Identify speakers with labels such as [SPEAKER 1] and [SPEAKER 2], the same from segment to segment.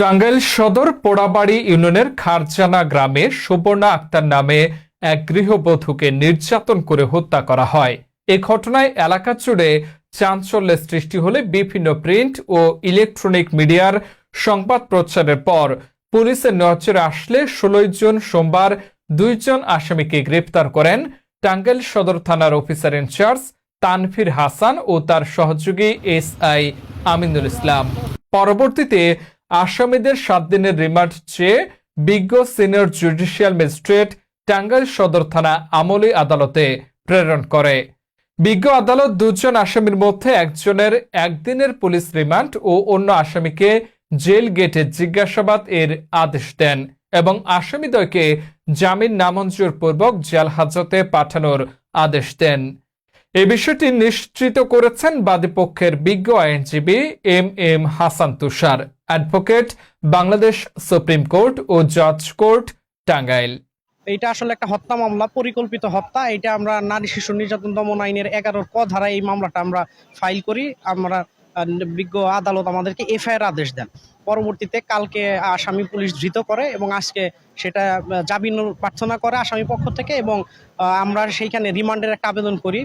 [SPEAKER 1] টাঙ্গাইল সদর পোড়াবাড়ি ইউনিয়নের খারজানা গ্রামে সুবর্ণা আক্তার নামে এক গৃহবধূকে নির্যাতন করে হত্যা করা হয় এ ঘটনায় এলাকা জুড়ে চাঞ্চল্যের সৃষ্টি হলে বিভিন্ন প্রিন্ট ও ইলেকট্রনিক মিডিয়ার সংবাদ প্রচারের পর পুলিশের নজরে আসলে ষোলোই জুন সোমবার দুইজন আসামিকে গ্রেপ্তার করেন টাঙ্গাইল সদর থানার অফিসার ইনচার্জ তানফির হাসান ও তার সহযোগী এস আই আমিনুল ইসলাম পরবর্তীতে আসামিদের সাত দিনের রিমান্ড চেয়ে বিজ্ঞ সিনিয়র জুডিশিয়াল ম্যাজিস্ট্রেট টাঙ্গাইল সদর থানা আমলি আদালতে প্রেরণ করে বিজ্ঞ আদালত দুজন আসামির মধ্যে একজনের একদিনের পুলিশ রিমান্ড ও অন্য আসামিকে জেল গেটে জিজ্ঞাসাবাদ এর আদেশ দেন এবং আসামিদ্বয়কে জামিন নামঞ্জুর পূর্বক জেল হাজতে পাঠানোর আদেশ দেন এই বিষয়টি নিশ্চিত করেছেন বাদীপক্ষের বিজ্ঞ আইনজীবী M M Hasan Tushar advocate Bangladesh supreme court ও জজ কোর্ট টাঙ্গাইল
[SPEAKER 2] এটা আসলে একটা হত্যা মামলা পরিকল্পিত হত্যা এটা আমরা নারী শিশু নির্যাতন দমন আইনের এগারোর ক ধারায় এই মামলাটা আমরা ফাইল করি আমরা বিজ্ঞ আদালত আমাদেরকে এফআইআর আদেশ দেন পরবর্তীতে কালকে আসামি পুলিশ ধৃত করে এবং আজকে সেটা জামিন প্রার্থনা করে আসামি পক্ষ থেকে এবং আমরা সেইখানে রিমান্ডের একটা আবেদন করি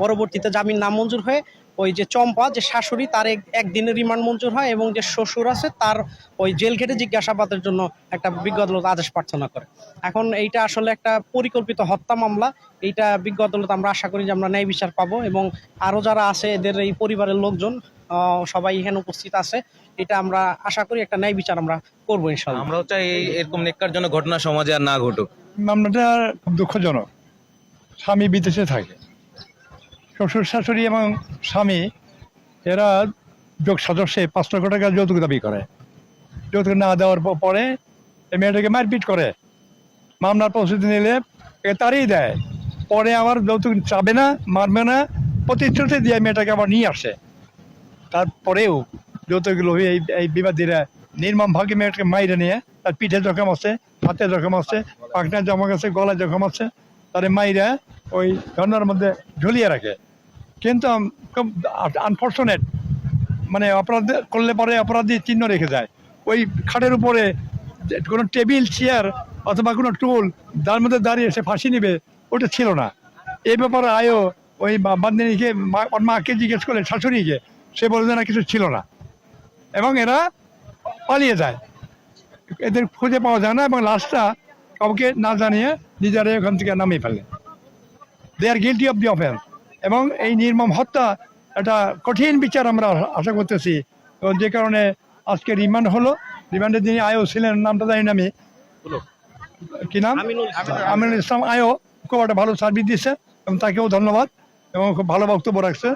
[SPEAKER 2] পরবর্তীতে জামিন নামঞ্জুর হয়ে ওই যে চম্পা যে শাশুড়ি তার একদিনের রিমান্ড মঞ্জুর হয় এবং যে শ্বশুর আছে তার ওই জেল ঘেটে জিজ্ঞাসাবাদের জন্য একটা বিজ্ঞ আদালত আদেশ প্রার্থনা করে এখন এইটা আসলে একটা পরিকল্পিত হত্যা মামলা এইটা বিজ্ঞ আদালত আমরা আশা করি যে আমরা ন্যায় বিচার পাবো এবং আরও যারা আছে এদের এই পরিবারের লোকজন সবাই এখানে উপস্থিত আছে এটা আমরা আশা করি একটা ন্যায় বিচার আমরা করবো ইনশাল্লাহ
[SPEAKER 3] আমরাও চাই এরকম নেককার জন্য ঘটনা সমাজে আর না ঘটুক
[SPEAKER 4] মামলাটা দুঃখজনক স্বামী বিদেশে থাকে শ্বশুর শাশুড়ি এবং স্বামী এরা যোগ সদস্যে পাঁচ লক্ষ টাকা যৌতুক দাবি করে যৌতুক না দেওয়ার পরে এই মেয়েটাকে মারপিট করে মামলার প্রস্তুতি নিলে এ তারই দেয় পরে আবার যৌতুক চাবে না মারবে না প্রতিশ্রুতি দিয়ে মেয়েটাকে আবার নিয়ে আসে তারপরেও যৌতুক লোভী এই এই বিবাদীরা নির্মম ভাগে মেয়েটাকে মাইরে নিয়ে তার পিঠে জখম আছে হাতে জখম আছে পাখনায় জমা গেছে গলায় জখম আছে তার মাইরা ওই ঝর্নার মধ্যে ঝুলিয়ে রাখে কিন্তু আনফর্চুনেট মানে অপরাধ করলে পরে অপরাধী চিহ্ন রেখে যায় ওই খাটের উপরে কোনো টেবিল চেয়ার অথবা কোনো টুল যার মধ্যে দাঁড়িয়ে সে ফাঁসি নেবে ওটা ছিল না এই ব্যাপারে আয়ও ওই বান্দিনীকে মাকে জিজ্ঞেস করলেন শাশুড়িকে সে বলবে না কিছু ছিল না এবং এরা পালিয়ে যায় এদের খুঁজে পাওয়া যায় না এবং লাস্টটা কাউকে না জানিয়ে নিজেরা ওখান থেকে নামিয়ে ফেলে দে আর গিলটি অফ দি অফেন্স এবং এই নির্মম হত্যা এটা কঠিন বিচার আমরা আশা করতেছি এবং যে কারণে আজকে রিমান্ড হলো রিমান্ডে যিনি আয়ও ছিলেন নামটা জানি আমি কি নাম আমিনুল ইসলাম আয়ও খুব একটা ভালো সার্ভিস দিচ্ছে এবং তাকেও ধন্যবাদ এবং খুব ভালো বক্তব্য রাখছে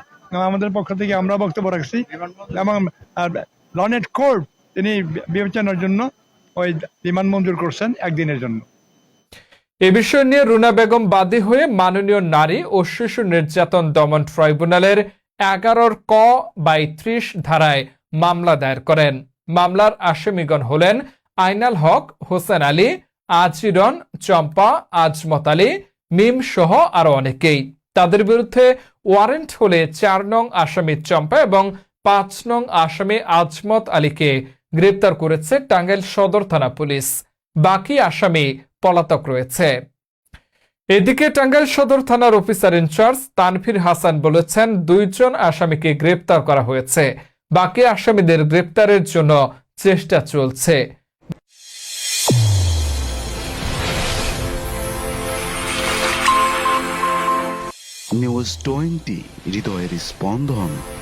[SPEAKER 4] আমাদের পক্ষ থেকে আমরা বক্তব্য রাখছি এবং লনেট কোর্ট তিনি বিবেচনার জন্য ওই রিমান্ড মঞ্জুর করছেন একদিনের জন্য
[SPEAKER 1] এ বিষয় নিয়ে রুনা বেগম বাদী হয়ে মাননীয় নারী ও শিশু নির্যাতন দমন ট্রাইব্যুনালের এগারোর ক বাই ত্রিশ ধারায় মামলা দায়ের করেন মামলার আসামিগণ হলেন আইনাল হক হোসেন আলী আজিরন চম্পা আজমত আলী মিম সহ আরো অনেকেই তাদের বিরুদ্ধে ওয়ারেন্ট হলে চার নং আসামি চম্পা এবং পাঁচ নং আসামি আজমত আলীকে গ্রেপ্তার করেছে টাঙ্গাইল সদর থানা পুলিশ বাকি আসামি পলাতক রয়েছে এদিকে টাঙ্গাইল সদর থানার অফিসার ইনচার্জ তানফির হাসান বলেছেন দুইজন আসামিকে গ্রেপ্তার করা হয়েছে বাকি আসামিদের গ্রেপ্তারের জন্য চেষ্টা চলছে নিউজ টোয়েন্টি হৃদয়ের স্পন্দন